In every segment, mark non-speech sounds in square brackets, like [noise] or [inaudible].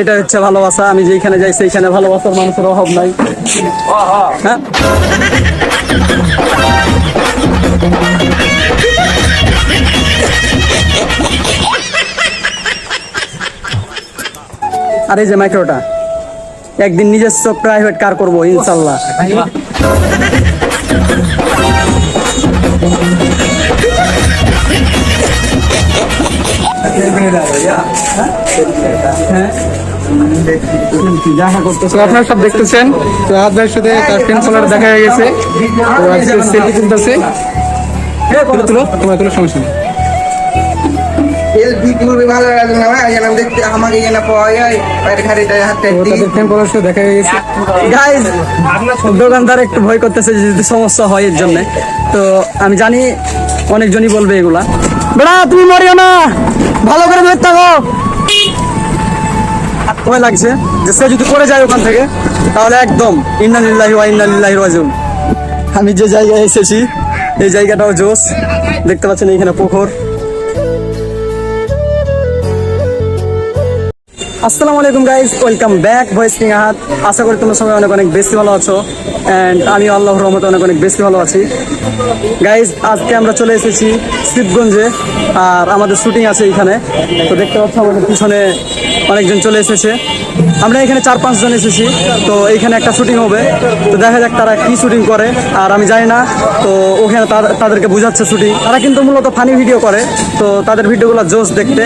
এটা হচ্ছে ভালোবাসা। আমি যেখানে যাই, সেইখানে ভালোবাসার মানুষের অভাব নাই। হ্যাঁ? আর এই যে মাইক্রোটা একদিন নিজস্ব প্রাইভেট কার করব, ইনশাল্লাহ। তো আপনারা সব দেখতেছেন। তো রাহাত ভাইয়ের সাথে তার ফ্রেন্ড দেখা হয়ে গেছে। আজকে সেলফি তুলতেছে। তুলো তোমার সমস্যা নেই। দোকানদার একটু ভয় করতেছে যদি সমস্যা হয় এর জন্য। তো আমি জানি অনেকজনই বলবে এগুলা। বেড়া তুমি মরিও না। ভালো করে ধরে থাকো। ভয় লাগছে যে সে যদি করে যায় ওখান থেকে তাহলে একদম ইন্নালিল্লাহি ওয়া ইন্নালিল্লাহি রাজিউন। আমি যে জায়গায় এসেছি এই জায়গাটাও জোস দেখতে পাচ্ছেন এইখানে পুকুর। আসসালামু আলাইকুম guys welcome back voice king Ahat আশা করি তোমরা সবাই অনেক অনেক বেশি ভালো আছো অ্যান্ড আমি আল্লাহ রহমতে অনেক অনেক বেশি ভালো আছি। গাইজ আজকে আমরা চলে এসেছি শিবগঞ্জে, আর আমাদের শুটিং আছে এখানে। তো দেখতে পাচ্ছ আমাদের পিছনে অনেকজন চলে এসেছে। আমরা এখানে চার পাঁচজন এসেছি, তো এইখানে একটা শুটিং হবে। তো দেখা যাক তারা কি শুটিং করে, আর আমি জানি না, তো ওখানে তাদেরকে বোঝাচ্ছে শুটিং তারা কিন্তু মূলত ফানি ভিডিও করে, তো তাদের ভিডিওগুলো জোস দেখতে।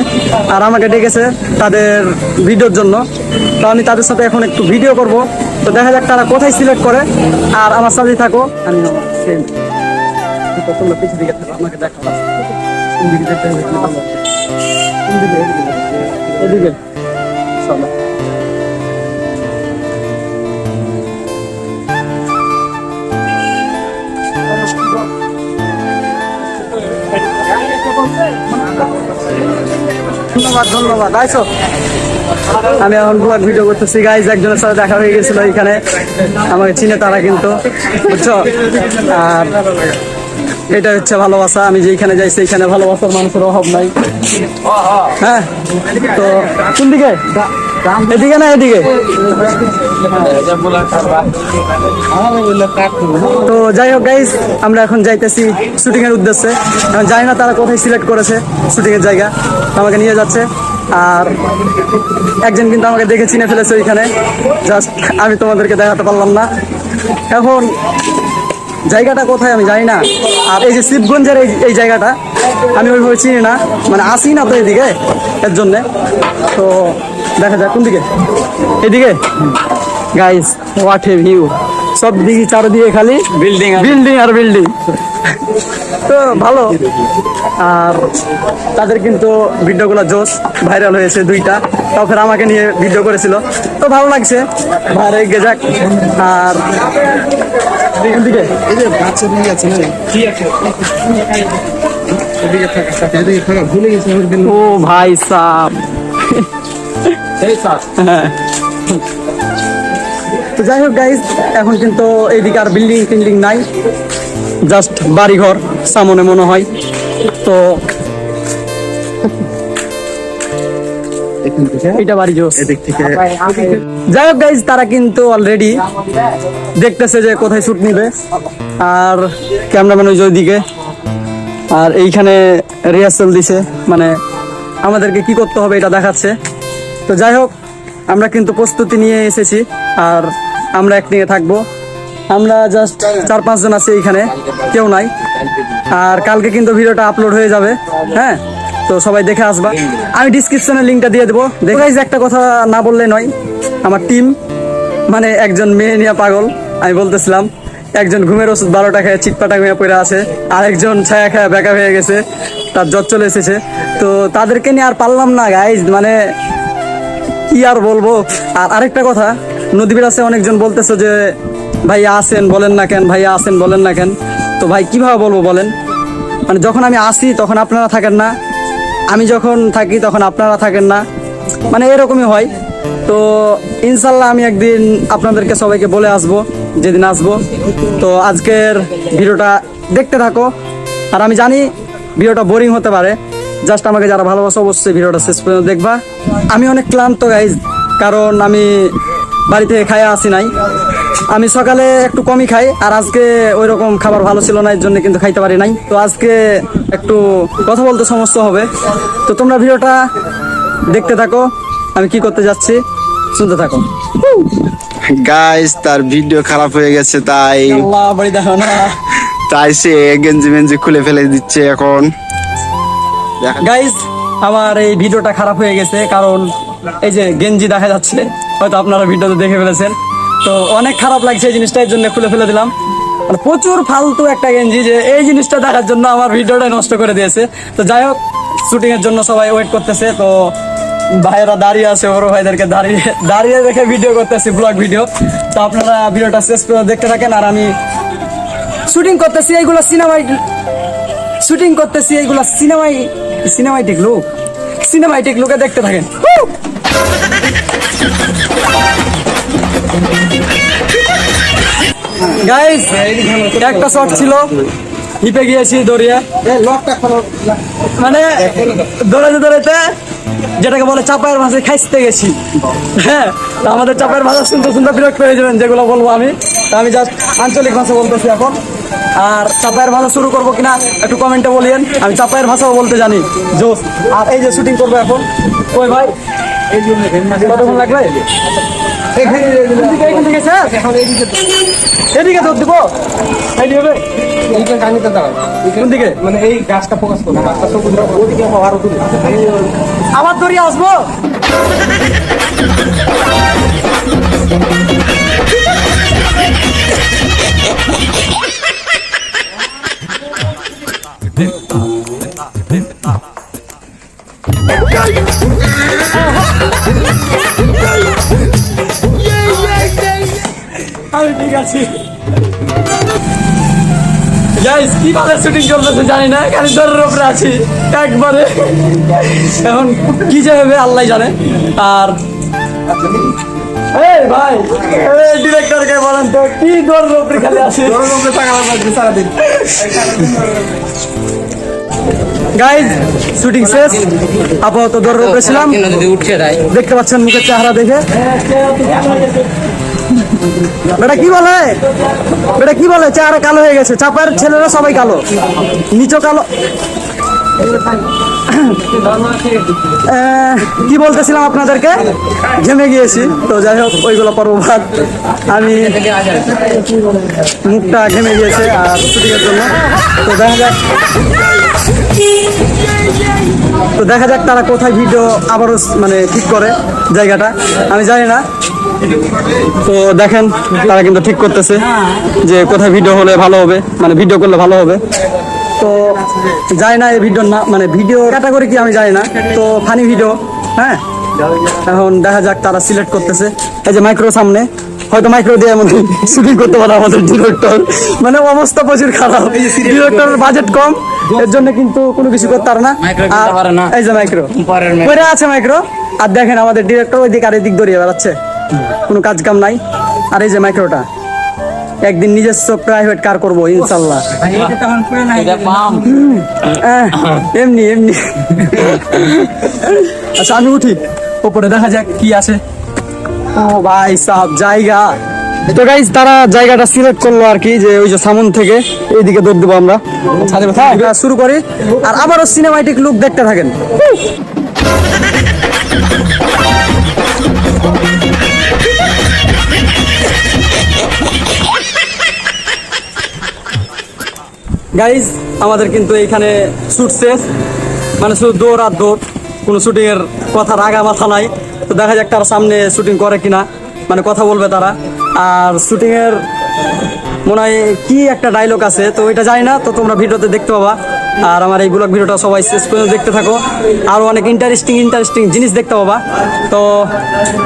আর আমাকে ডেকেছে তাদের ভিডিওর জন্য। তো আমি তাদের সাথে এখন একটু ভিডিও করব। তো দেখা যাক তারা কোথায় সিলেক্ট করে। আর আমার সাথেই থাকো, আমি আমাকে ধন্যবাদ ধন্যবাদ। আইসো। আমি এখন ব্লগ ভিডিও করতেছি। গাইজ একজনের সাথে দেখা হয়ে গেছিল এখানে। আমাকে চিনে তারা কিন্তু, বুঝছ? আর এটা হচ্ছে ভালোবাসা। আমি যেখানে যাই, সেইখানে ভালোবাসার মানুষের অভাব নাই। হ্যাঁ? তো, কোন দিকে? এদিকে না, এদিকে। তো যাই হোক গাইজ আমরা এখন যাইতেছি শুটিং এর উদ্দেশ্যে। এখন জানি না তারা কোথায় সিলেক্ট করেছে শুটিং এর জায়গা। আমাকে নিয়ে যাচ্ছে। আর একজন কিন্তু আমাকে দেখে চিনে ফেলেছে ওইখানে। জাস্ট আমি তোমাদেরকে দেখাতে পারলাম না। এখন জায়গাটা কোথায় আমি জানি না। আর এই যে শিবগঞ্জের এই এই জায়গাটা, আমি ওইভাবে চিনি না। মানে আসি না তো এদিকে, এর জন্যে। তো দেখা যাক কোন দিকে? এদিকে? গাইস হোয়াট এ ভিউ সব দিকে চারদিকে খালি বিল্ডিং বিল্ডিং আর বিল্ডিং তো ভালো। আর তাদের কিন্তু ভিডিওগুলো জোস ভাইরাল হয়েছে দুইটা। তাও ফের আমাকে নিয়ে ভিডিও করেছিল। তো ভালো লাগছে। ভাইরাল গে যাক। আর দিকে ও ভাই সাহ তো যাই হোক গাইজ এখন কিন্তু এইদিকে আর বিল্ডিং টিল্ডিং নাই। জাস্ট বাড়িঘর সামনে মনে হয়। তো এখান বাড়ি এদিক থেকে যাই হোক গাইজ তারা কিন্তু অলরেডি দেখতেছে যে কোথায় শুট নিবে। আর ক্যামেরাম্যান ওই যে ওইদিকে। আর এইখানে রিহার্সাল দিছে। মানে আমাদেরকে কি করতে হবে এটা দেখাচ্ছে। তো যাই হোক আমরা কিন্তু প্রস্তুতি নিয়ে এসেছি আর আমরা একটিংয়ে থাকব। আমরা জাস্ট চার পাঁচজন আছি এইখানে কেউ নাই। আর কালকে কিন্তু ভিডিওটা আপলোড হয়ে যাবে হ্যাঁ? তো সবাই দেখে আসবা। আমি ডিসক্রিপশনে লিঙ্কটা দিয়ে দেবো। দেখো guys, একটা কথা না বললে নয় আমার টিম মানে একজন মেয়ে নিয়ে পাগল আমি বলতেছিলাম একজন ঘুমের ওষুধ বারোটা টাকায় চিটপাটা ঘুমিয়ে পড়ে আছে আর একজন ছায়া খায়া বেকা হয়ে গেছে তার জ্বর চলে এসেছে। তো তাদেরকে নিয়ে আর পারলাম না গাইজ মানে কি আর বলব? আর আরেকটা কথা নদী বিরাসে অনেকজন বলতেছে যে, ভাইয়া আসেন বলেন না কেন, ভাইয়া আসেন বলেন না কেন। তো ভাই, কীভাবে বলব বলেন? মানে যখন আমি আসি, তখন আপনারা থাকেন না। আমি যখন থাকি, তখন আপনারা থাকেন না। মানে এরকমই হয়। তো ইনশাল্লাহ আমি একদিন আপনাদেরকে সবাইকে বলে আসব, যেদিন আসব। তো আজকের ভিডিওটা দেখতে থাকো। আর আমি জানি ভিডিওটা বোরিং হতে পারে। জাস্ট আমাকে যারা ভালোবাসো অবশ্যই ভিডিওটা শেষ পর্যন্ত দেখবা। আমি অনেক ক্লান্ত গাইজ কারণ আমি বাড়ি থেকে খাইয়া আসি নাই। আমি সকালে একটু কমই খাই আর আজকে ওই রকম খাবার ভালো ছিল না এর জন্য কিন্তু খাইতে পারি নাই। তো আজকে একটু কথা বলতে সমস্যা হবে। তো তোমরা ভিডিওটা দেখতে থাকো। আমি কি করতে যাচ্ছি শুনতে থাকো। গাইস তার ভিডিও খারাপ হয়ে গেছে তাই আল্লাহ বাড়ি দেখো না। তাই সে গেঞ্জি মেঞ্জি খুলে ফেলে দিচ্ছে এখন। গাইজ আমার এই ভিডিওটা খারাপ হয়ে গেছে, কারণ এই যে গেঞ্জি দেখা যাচ্ছে, হয়তো আপনারা ভিডিওতে দেখে ফেলেছেন। তো অনেক খারাপ লাগছে এই জিনিসটা এর জন্য খুলে ফেলে দিলাম। মানে প্রচুর ফালতু একটা গেঞ্জি যে এই জিনিসটা দেখার জন্য আমার ভিডিওটা নষ্ট করে দিয়েছে। তো যাই হোক শুটিং এর জন্য সবাই ওয়েট করতেছে। তো ভাইয়েরা দাঁড়িয়ে আছে, বড় ভাইদেরকে দাঁড়িয়ে দাঁড়িয়ে দেখে ভিডিও করতেছি ব্লগ ভিডিও তো আপনারা ভিডিওটা শেষ করে দেখতে থাকেন, আর আমি শুটিং করতেছি, এইগুলো সিনেমায় শুটিং করতেছি, এইগুলো সিনেমাই সিনেমাইটিক লুক। সিনেমাইটিক লুকে দেখতে থাকেন। গাইস একটা শট ছিল। হিপে গিয়েছি দৌড়িয়ে। মানে দৌড়াতে দৌড়াতে যেটাকে বলে চাপায়ের ভাষায় খাইতে গেছি। হ্যাঁ আমাদের চাপায়ের ভাষা শুনতে শুনতে বিরক্ত হয়ে যাবেন, যেগুলো বলব আমি। তো আমি জাস্ট আঞ্চলিক ভাষা বলতেছি এখন। আর চাপায়ের ভাষা শুরু করব কিনা একটু কমেন্টে বলিয়েন। আমি চাপায়ের ভাষাও বলতে জানি। জোস। আর এই যে শুটিং করব এখন। ওই ভাই? কতক্ষণ লাগবে? এদিকে, দৌড় দিব। ফোকাস করো আবার দৌড়িয়ে আসব। [laughs] আমি ঠিক আছি গাইস কীভাবে শুটিং চলতেছে জানি না খালি দরের উপরে আছি একবারে এখন কি যে হবে আল্লাহ জানে আর এই ভাই ডিরেক্টরকে বলেন তো কি দরের উপরে খালি আছে গাইজ শুটিং শেষ আপাতত দরের উপরে ছিলাম দেখতে পাচ্ছেন মুখের চেহারা দেখে। বেটা কি বলে? বেটা কি বলে? চেহারা কালো হয়ে গেছে। চাপার ছেলেরা সবাই কালো। নিচও কালো। কি বলতেছিলাম আপনাদেরকে? ঘেমে গিয়েছি। তো যাই হোক ওইগুলো পর্বভাগ আমি মুখটা ঘেমে গিয়েছে আর শুটিংয়ের জন্য। তো দেখা যাক। তো দেখা যাক তারা কোথায় ভিডিও আবারও মানে ঠিক করে জায়গাটা। আমি জানি না। তো দেখেন, তারা কিন্তু ঠিক করতেছে যে কোথায় ভিডিও হলে ভালো হবে মানে ভিডিও করলে ভালো হবে। তো জানি না এই ভিডিও না মানে ভিডিও ক্যাটাগরি কি আমি জানি না। তো ফানি ভিডিও হ্যাঁ? এখন দেখা যাক তারা সিলেক্ট করতেছে। এই যে মাইক্রো সামনে। হয়তো মাইক্রো দিয়ে এমন শুটিং করতে পারে আমাদের ডিরেক্টর মানে অবস্থা প্রচুর খারাপ। ডিরেক্টরের বাজেট কম এর জন্য কিন্তু কোনো কিছু করতে পারে না। আর এই যে মাইক্রো। পরে আছে মাইক্রো। আর দেখেন আমাদের ডিরেক্টর ওই দিক আর এদিক দৌড়িয়ে বেড়াচ্ছে। কোনো কাজ কাম নাই। আর এই যে মাইক্রোটা একদিন নিজস্ব প্রাইভেট কার করব ইনশাল্লাহ। আহ, এমনি এমনি। [laughs] আচ্ছা আমি উঠি। ওপরে দেখা যাক কি আছে ও ভাই সাহেব জায়গা। তো গাইজ তারা জায়গাটা সিলেক্ট করল আর কি যে ওই যে সামন থেকে এইদিকে দৌড় দেবো আমরা। হ্যাঁ, শুরু করি। আর আবারও সিনেমাটিক লুক দেখতে থাকেন। গাইজ আমাদের কিন্তু এইখানে শুট শেষ। মানে শুধু দৌড় আর দৌড়। কোনো শুটিং এর কথা রাগা মাথা নাই। তো দেখা যাক তারা সামনে শুটিং করে কিনা। মানে কথা বলবে তারা। আর শুটিং এর মনে হয় কি একটা ডায়লগ আছে, তো ওইটা জানি না, তো তোমরা ভিডিওতে দেখতে পাবা। আর আমার এই ব্লগ ভিডিওটা সবাই শেষ পর্যন্ত দেখতে থাকো। আরও অনেক ইন্টারেস্টিং ইন্টারেস্টিং জিনিস দেখতে পাবা। তো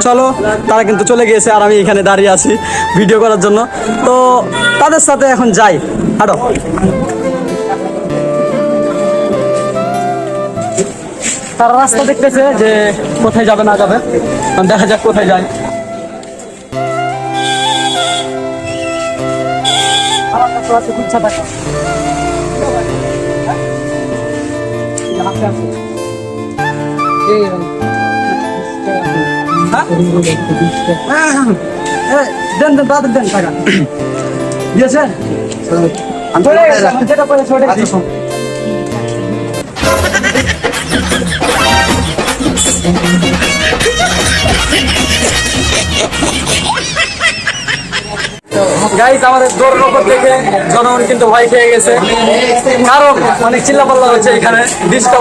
চলো, তারা কিন্তু চলে গিয়েছে আর আমি এখানে দাঁড়িয়ে আছি ভিডিও করার জন্য। তো তাদের সাথে এখন যাই। হাঁটো। তারা রাস্তা দেখতেছে যে কোথায় যাবে না যাবে। দেখা যাক কোথায় যায়। হ্যাঁ? দেন দেন তাদের দেন টাকা। [clears throat] দিয়েছেন আমার যেটা পড়েছে আমাদের দেখে জনগণ কিন্তু গেছে। অনেক চিল্লাপাল্লা হচ্ছে এখানে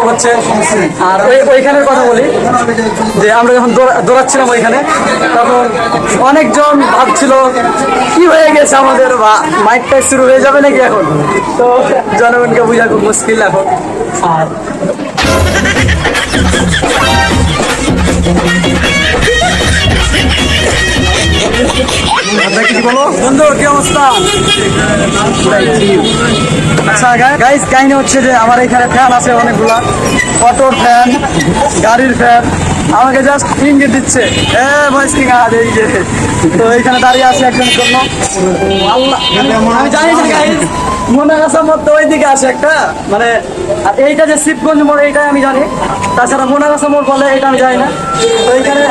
হচ্ছে। আর ওই কথা বলি, যে আমরা যখন দৌড়া- দৌড়াচ্ছিলাম ওইখানে, তখন অনেকজন ভাবছিল, কি হয়ে গেছে আমাদের? বা মাইকটাই শুরু হয়ে যাবে নাকি এখন? তো জনগণকে বোঝা খুব মুশকিল এখন। আর গাইস কাহিনী হচ্ছে যে আমার এখানে ফ্যান আছে অনেকগুলা। অটোর ফ্যান গাড়ির ফ্যান আমাকে জাস্ট ইঙ্গিত দিচ্ছে। এ ভয়েস কিং আর এই যে। তো এইখানে দাঁড়িয়ে আছে একজনের জন্য। আমি মনে আছে মতো ওইদিকে আছে একটা মানে এইটা যে শিবগঞ্জ মোড়, এইটাই আমি জানি। তাছাড়া মোনাগাছা মোড় বলে এটা আমি জানি না। তো এইখানে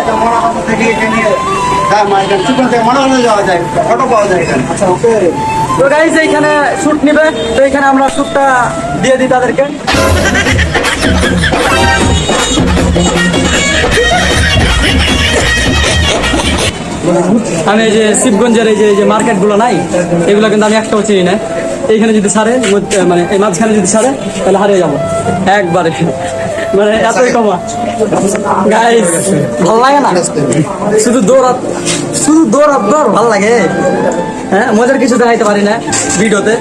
তো গাইজ এইখানে শুট নিবে, তো এইখানে আমরা শুটটা দিয়ে দিই তাদেরকে। আমি এই যে শিবগঞ্জের এই যে এই যে মার্কেটগুলো নাই, এগুলো কিন্তু আমি একটাও চিনি না। এইখানে যদি সারে মানে এই মাঝখানে যদি সারে তাহলে হারিয়ে যাব। একবারে। মানে এতই কমা গাইস ভালো লাগে না? শুধু দৌড়াত শুধু দৌড়াত দৌড় ভালো লাগে। হ্যাঁ মজার কিছু দেখাইতে পারি না ভিডিওতে।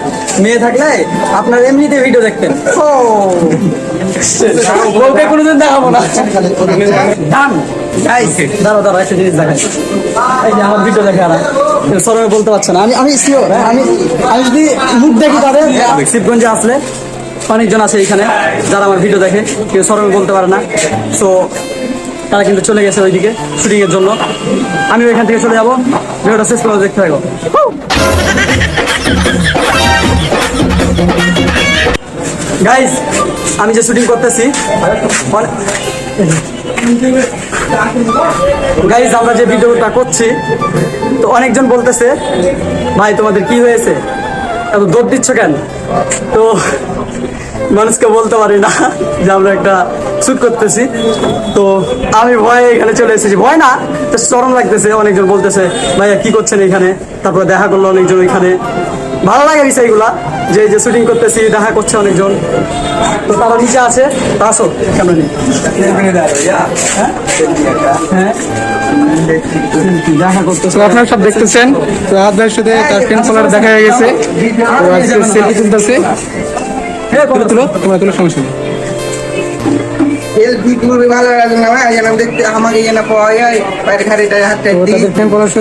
মেয়ে থাকলে আপনার এমনিতে ভিডিও দেখতেন। ও। বউকে কোনোদিন দেখাবো না। ডান দাঁড়াও দাঁড়াও একটা জিনিস দেখাই। এই যে আমার ভিডিও দেখে আর সরমে বলতে পারছে না। আমি আমি শিওর আমি আমি যদি মুখ দেখি তাদের শিবগঞ্জে আসলে অনেকজন আছে এখানে যারা আমার ভিডিও দেখে কেউ সরমে বলতে পারে না। সো তারা কিন্তু চলে গেছে ওইদিকে শুটিং এর জন্য। আমি ওইখান থেকে চলে যাব। ভিডিওটা শেষ করে দেখতে থাকব গাইস আমি যে শুটিং করতেছি গাইস আমরা যে ভিডিওটা করছি, তো অনেকজন বলতেছে, ভাই, তোমাদের কি হয়েছে? এত দৌড় দিচ্ছ কেন? তো মানুষকে বলতে পারি না যে আমরা একটা শুট করতেছি। তো আমি ভয়ে এখানে চলে এসেছি। ভয় না তো চরম লাগতেছে। অনেকজন বলতেছে, ভাইয়া, কি করছেন এখানে? তারপরে দেখা করল অনেকজন এখানে ভালো লাগে বিষয়গুলা। যে যে শুটিং করতেছি দেখা করছে অনেকজন। তো তারা নিচে আছে তো আসো কেমন হ্যাঁ দেখা করতেছে আপনারা সব দেখতেছেন তো সাথে তার ফ্রেন্ড ফলোয়ার দেখা হয়ে গেছে। তো আজকে সেলফি তুলতেছে। হ্যাঁ, তুলো তুলো তোমরা তুলো সমস্যা নেই।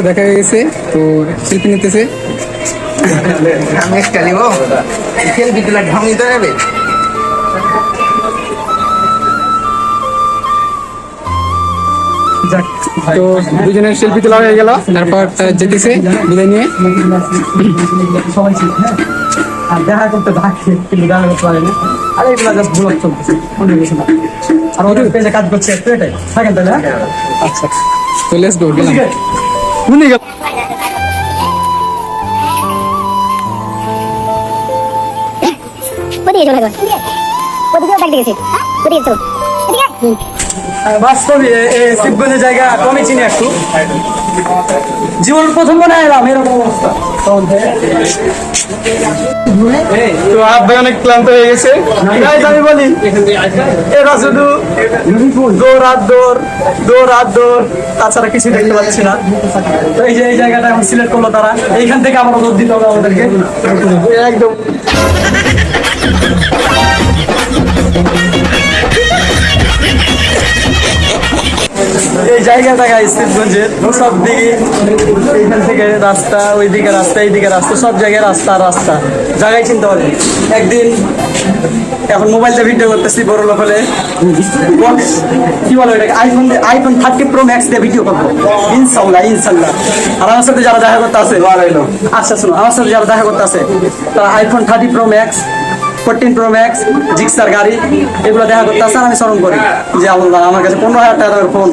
দেখা গেছে তো সেলফি নিতেছে। আমি একটা নিব। সেলফি তোলা ঢং হবে। তো দুজনের সেলফি তোলা হয়ে গেল। তারপর যেতেছে বিদায় নিয়ে। সবাই ছিল হ্যাঁ? আর দেখা করতে থাকে কিন্তু দেখা করতে পারে না। আর এগুলো জাস্ট ব্লগ চলতেছে আর ওদের পেজে কাজ করছে একটু এটাই। থাকেন তাহলে হ্যাঁ? আচ্ছা। তো লেটস গো গেলাম। ওদিকে চলে গেল ওদিকেও দেখ দেখেছি ওদিকে চলো হুম। বাস্তবে এই শিবগঞ্জের জায়গা কমই চিনি একটু। জীবন প্রথম মনে এলাম এরকম অবস্থা। তো অনেক ক্লান্ত হয়ে গেছে। আমি বলি এরা শুধু দৌড় আর দৌড় দৌড় আর দৌড় তাছাড়া কিছু দেখতে পাচ্ছি না। তো এই যে এই জায়গাটা এখন সিলেক্ট করল তারা। এইখান থেকে আমার দৌড় দিতে হবে আমাদেরকে। একদম। এই জায়গাটা গাই শিবগঞ্জের সব দিকে এইখান থেকে রাস্তা ওইদিকে রাস্তা এইদিকে রাস্তা সব জায়গায় রাস্তা রাস্তা। জায়গায় চিনতে পারবি। একদিন এখন মোবাইলটা ভিডিও করতেছি বড় লোক হলে। কি বলো এটাকে iPhone iPhone thirty pro max দিয়ে ভিডিও করব। ইনশাল্লাহ ইনশাল্লাহ আর আমার সাথে যারা দেখা করতে আছে আচ্ছা শোনো আমার সাথে যারা দেখা করতে আছে তারা iPhone thirty pro max fourteen pro max Gixxer গাড়ি, এগুলো দেখা করতে আসে আর আমি স্মরণ করি যে আল্লাহ আমার কাছে পনেরো হাজার টাকার ফোন।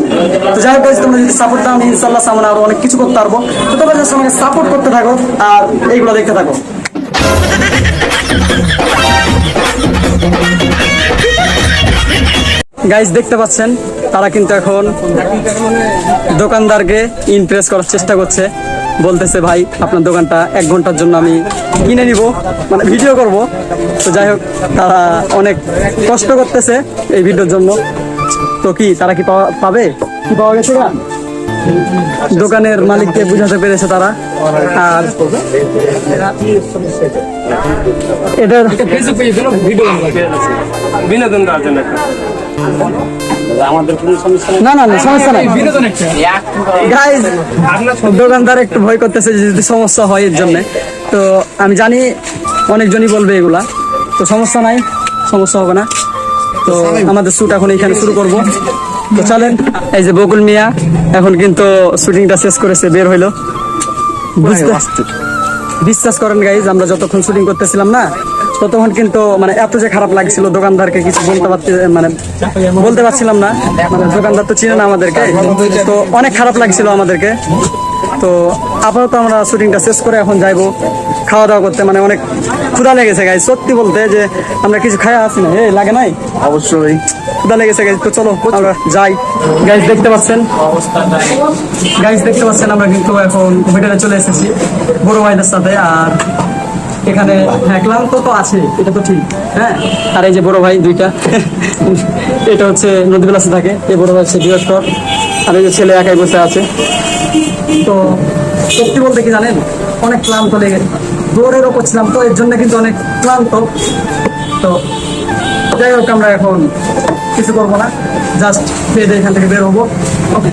তো যাই হোক তোমরা যদি সাপোর্ট দাও, আমি ইনশাল্লাহ সামনে আরও অনেক কিছু করতে পারব। তো তোমরা just আমাকে সাপোর্ট করতে থাকো আর এইগুলো দেখতে থাকো। গাইজ দেখতে পাচ্ছেন, তারা কিন্তু এখন দোকানদারকে ইমপ্রেস করার চেষ্টা করছে। বলতেছে, ভাই, আপনার দোকানটা এক ঘণ্টার জন্য আমি কিনে নিব মানে ভিডিও করব। তো যাই হোক, তারা অনেক কষ্ট করতেছে এই ভিডিওর জন্য। তো কি, তারা কি পাওয়া, পাবে? কি পাওয়া গেছে না দোকানের মালিককে বুঝাতে পেরেছে তারা। আর এটার বিনোদন না না না সমস্যা নাই। গাইজ দোকানদার একটু ভয় করতেছে যদি সমস্যা হয় এর জন্য। তো আমি জানি অনেকজনই বলবে এগুলা। তো সমস্যা নাই সমস্যা হবে না। তো আমাদের শ্যুট এখন এখানে শুরু করব। তো চলেন এই যে বকুল মিয়া এখন কিন্তু শুটিংটা শেষ করেছে বের হইল। বুঝতে বিশ্বাস করেন গাইজ আমরা যতক্ষণ শুটিং করতেছিলাম না ততক্ষণ কিন্তু মানে এত যে খারাপ লাগছিল দোকানদারকে কিছু বলতে পারতে মানে বলতে পারছিলাম না। মানে দোকানদার তো চিনে না আমাদেরকে। তো অনেক খারাপ লাগছিল আমাদেরকে। তো আপাতত আমরা শুটিংটা শেষ করে এখন যাইবো খাওয়া দাওয়া করতে। মানে অনেক ক্ষুধা লেগেছে গাই সত্যি বলতে যে আমরা কিছু খাই আসি না। এই লাগে নাই? অবশ্যই। ক্ষুধা লেগেছে গাই তো চলো আমরা যাই। গাইজ দেখতে পাচ্ছেন? গাইজ দেখতে পাচ্ছেন আমরা কিন্তু এখন হোটেলে চলে এসেছি বড় ভাইদের সাথে। আর এখানে হ্যাঁ ক্লান্ত তো আছে এটা তো ঠিক হ্যাঁ। আর এই যে বড় ভাই দুইটা, এটা হচ্ছে নদীবিলাসে থাকে এই বড় ভাই হচ্ছে ডিরেক্টর আর এই যে ছেলে একাই বসে আছে। তো সত্যি বলতে কি জানেন, অনেক ক্লান্ত লেগে দৌড়ের ওপর ছিলাম তো এর জন্য কিন্তু অনেক ক্লান্ত। তো যাই হোক, আমরা এখন কিছু করব না, জাস্ট খেয়ে এখান থেকে বের হব। ওকে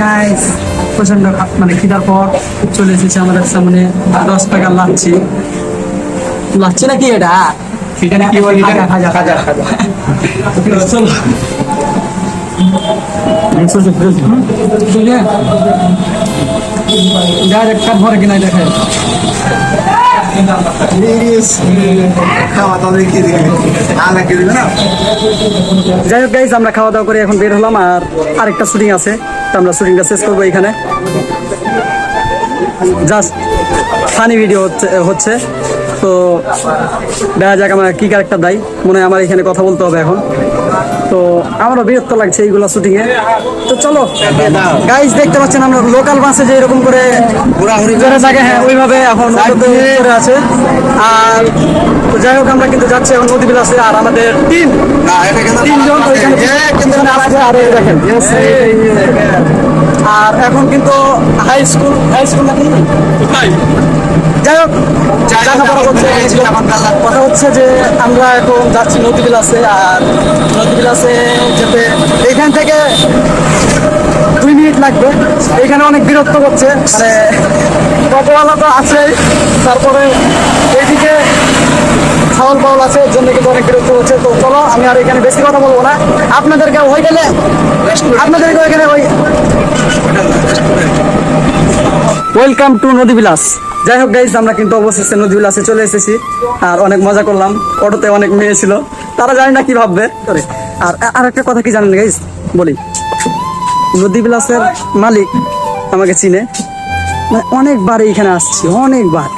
গাইস প্রচণ্ড মানে খিদার পর চলে এসেছে আমাদের সামনে দশ টাকা লাচ্ছি। লাচ্ছি নাকি এটা? কি বলে এটা? খাজা খাজা খাজা। কাঠ ভরে কিনা দেখে যাই হোক গাইজ আমরা খাওয়া দাওয়া করে এখন বের হলাম আর আরেকটা শুটিং আছে। আমরা শুটিংটা শেষ করব এখানে। জাস্ট ফানি ভিডিও হচ্ছে হচ্ছে। তো দেখা যাক আমার কী ক্যারেক্টার দেয়। মনে হয় আমার এখানে কথা বলতে হবে এখন। তো আমারও বিরক্ত লাগছে এইগুলো শুটিং এ তো চলো গাইজ দেখতে পাচ্ছেন আমরা লোকাল বাসে যে এরকম করে ঘোরাঘুরি করে থাকে হ্যাঁ ওইভাবে এখন করে আছে। আর তো যাই হোক আমরা কিন্তু যাচ্ছি এখন নদী বিলাসে আর আমাদের টিম না এটা কেন তিনজন আর দেখেন আর এখন কিন্তু হাই স্কুল হাই স্কুল নাকি যাই হোক কথা হচ্ছে যে আমরা এখন যাচ্ছি নদী বিলাসে আর নদী বিলাসে যেতে এইখান থেকে দুই মিনিট লাগবে। এখানে অনেক বিরক্ত করছে মানে টোটোওয়ালা তো আছেই। তারপরে এইদিকে ছাগল পাগল আছে এর জন্য কিন্তু অনেক বিরক্ত হচ্ছে। তো চলো, আমি আর এখানে বেশি কথা বলব না। আপনাদেরকে ওই গেলে আপনাদেরকে ওইখানে ওই ওয়েলকাম টু নদী বিলাস যাই হোক গাইজ আমরা কিন্তু অবশেষে নদী বিলাসে চলে এসেছি। আর অনেক মজা করলাম। অটোতে অনেক মেয়ে ছিল। তারা জানি না কি ভাববে। আর আর একটা কথা কি জানেন গাইজ বলি। নদী বিলাসের মালিক আমাকে চিনে। মানে অনেকবার এইখানে আসছি, অনেকবার।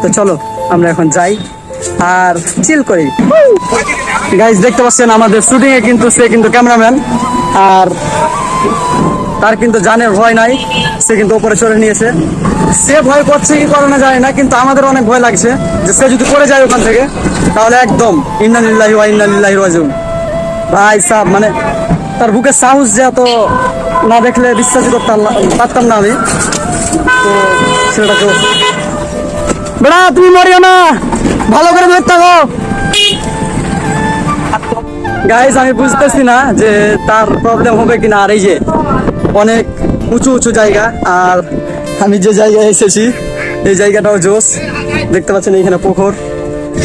তো চলো, আমরা এখন যাই। আর চিল করি। গাইজ দেখতে পাচ্ছেন আমাদের শুটিংয়ে কিন্তু সে কিন্তু ক্যামেরাম্যান আর তার কিন্তু জানের ভয় নাই, সে কিন্তু ওপরে চড়ে নিয়েছে। সে ভয় করছে কি করে না না, কিন্তু আমাদের অনেক ভয় লাগছে যে সে যদি পড়ে যায় ওখান থেকে, তাহলে একদম ইন্নালিল্লাহি ওয়া ইন্নালিল্লাহি রাজিউন। ভাই সাহ মানে তার বুকে সাহস যে এত না দেখলে বিশ্বাসই করতে পারলাম- পারতাম না আমি। তো সেটা তো বেড়া, তুমি মরিও না, ভালো করে ধরতে থাকো। গাইজ আমি বুঝতেছি না যে তার প্রবলেম হবে কিনা, আর এই যে অনেক উঁচু উঁচু জায়গা, আর আমি যে জায়গায় এসেছি, এই জায়গাটাও জোস দেখতে পাচ্ছেন এইখানে পুকুর।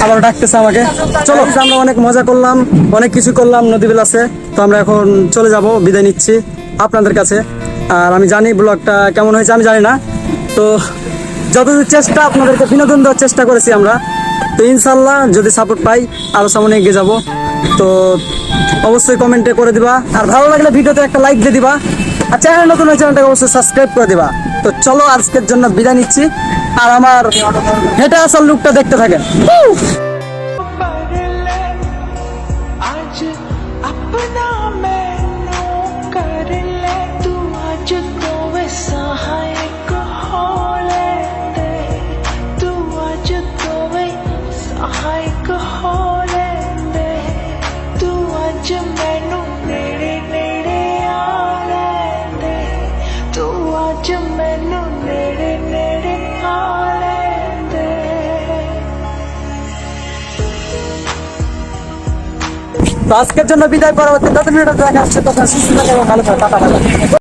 আবার ডাকতেছে আমাকে, চলো, আমরা অনেক মজা করলাম, অনেক কিছু করলাম, নদী বিলাসে তো আমরা এখন চলে যাব, বিদায় নিচ্ছি আপনাদের কাছে। আর আমি জানি ব্লগটা কেমন হয়েছে, আমি জানি না। তো যতদূর চেষ্টা, আপনাদেরকে বিনোদন দেওয়ার চেষ্টা করেছি আমরা। তো ইনশাল্লাহ যদি সাপোর্ট পাই আরও সামনে এগিয়ে যাব। তো অবশ্যই কমেন্টে করে দিবা। আর ভালো লাগলে ভিডিওতে একটা লাইক দিয়ে দিবা। আর চ্যানেল নতুন হয়েছে চ্যানেলটাকে অবশ্যই সাবস্ক্রাইব করে দেবা। তো চলো আজকের জন্য বিদায় নিচ্ছি। আর আমার হেঁটে আসার লুকটা দেখতে থাকেন। তো আজকের জন্য বিদায় পরবর্তী মিনিট দেখা আসছে তখন সুস্থ থাকে এবং ভালো থাকে। টাটা।